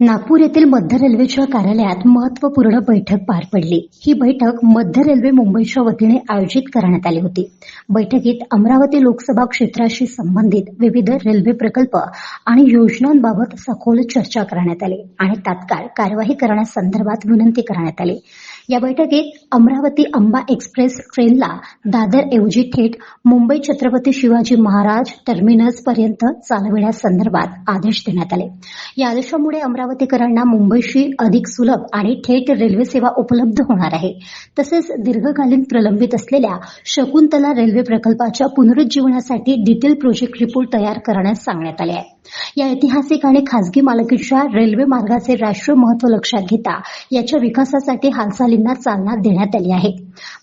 नागपूर येथील मध्य रेल्वेच्या कार्यालयात महत्त्वपूर्ण बैठक पार पडली. ही बैठक मध्य रेल्वे मुंबईच्या वतीने आयोजित करण्यात आली होती. बैठकीत अमरावती लोकसभा क्षेत्राशी संबंधित विविध रेल्वे प्रकल्प आणि योजनांबाबत सखोल चर्चा करण्यात आली आणि तात्काळ कार्यवाही करण्यासंदर्भात विनंती करण्यात आली. या बैठकीत अमरावती अंबा एक्सप्रेस ट्रेनला दादर ऐवजी थेट मुंबई छत्रपती शिवाजी महाराज टर्मिनस पर्यंत चालविण्यासंदर्भात आदेश देण्यात आले. या आदेशामुळे अमरावतीकरांना मुंबईशी अधिक सुलभ आणि थेट रेल्वे सेवा उपलब्ध होणार आहे. तसेच दीर्घकालीन प्रलंबित असलेल्या शकुंतला रेल्वे प्रकल्पाच्या पुनरुज्जीवनासाठी डिटेल प्रोजेक्ट रिपोर्ट तयार करण्यास सांगण्यात आले आहे. या ऐतिहासिक आणि खासगी मालकीच्या रेल्वे मार्गाचे राष्ट्रीय महत्त्व लक्षात घेता याच्या विकासासाठी हालचालींना चालना देण्यात आली आहे.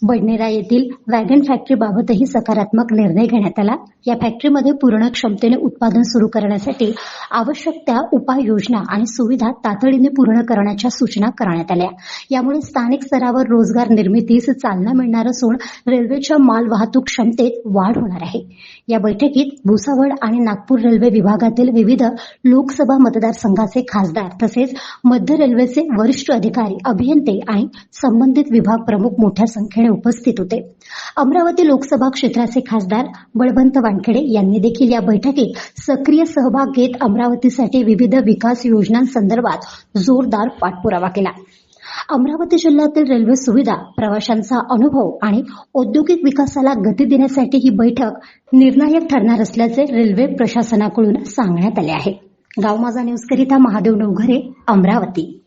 बडनेरा येथील वॅगन फॅक्टरीबाबतही सकारात्मक निर्णय घेण्यात आला. या फॅक्टरीमध्ये पूर्ण क्षमतेने उत्पादन सुरू करण्यासाठी आवश्यक त्या उपाययोजना आणि सुविधा तातडीने पूर्ण करण्याच्या सूचना करण्यात आल्या. यामुळे स्थानिक स्तरावर रोजगार निर्मितीस चालना मिळणार असून रेल्वेच्या माल वाहतूक क्षमतेत वाढ होणार आहे. या बैठकीत भुसावळ आणि नागपूर रेल्वे विभागातील विविध लोकसभा मतदारसंघाचे खासदार तसेच मध्य रेल्वेचे वरिष्ठ अधिकारी अभियंते आणि संबंधित विभाग प्रमुख मोठ्या संख्येने उपस्थित होते. अमरावती लोकसभा क्षेत्राचे खासदार बळवंत वानखेडे यांनी देखील या बैठकीत सक्रिय सहभाग घेत अमरावतीसाठी विविध विकास योजनांसंदर्भात जोरदार पाठपुरावा केला. अमरावती जिल्ह्यातील रेल्वे सुविधा प्रवाशांचा अनुभव आणि औद्योगिक विकासाला गती देण्यासाठी ही बैठक निर्णायक ठरणार असल्याचे रेल्वे प्रशासनाकडून सांगण्यात आले आहे. गाव माझा न्यूज करिता महादेव नवघरे अमरावती.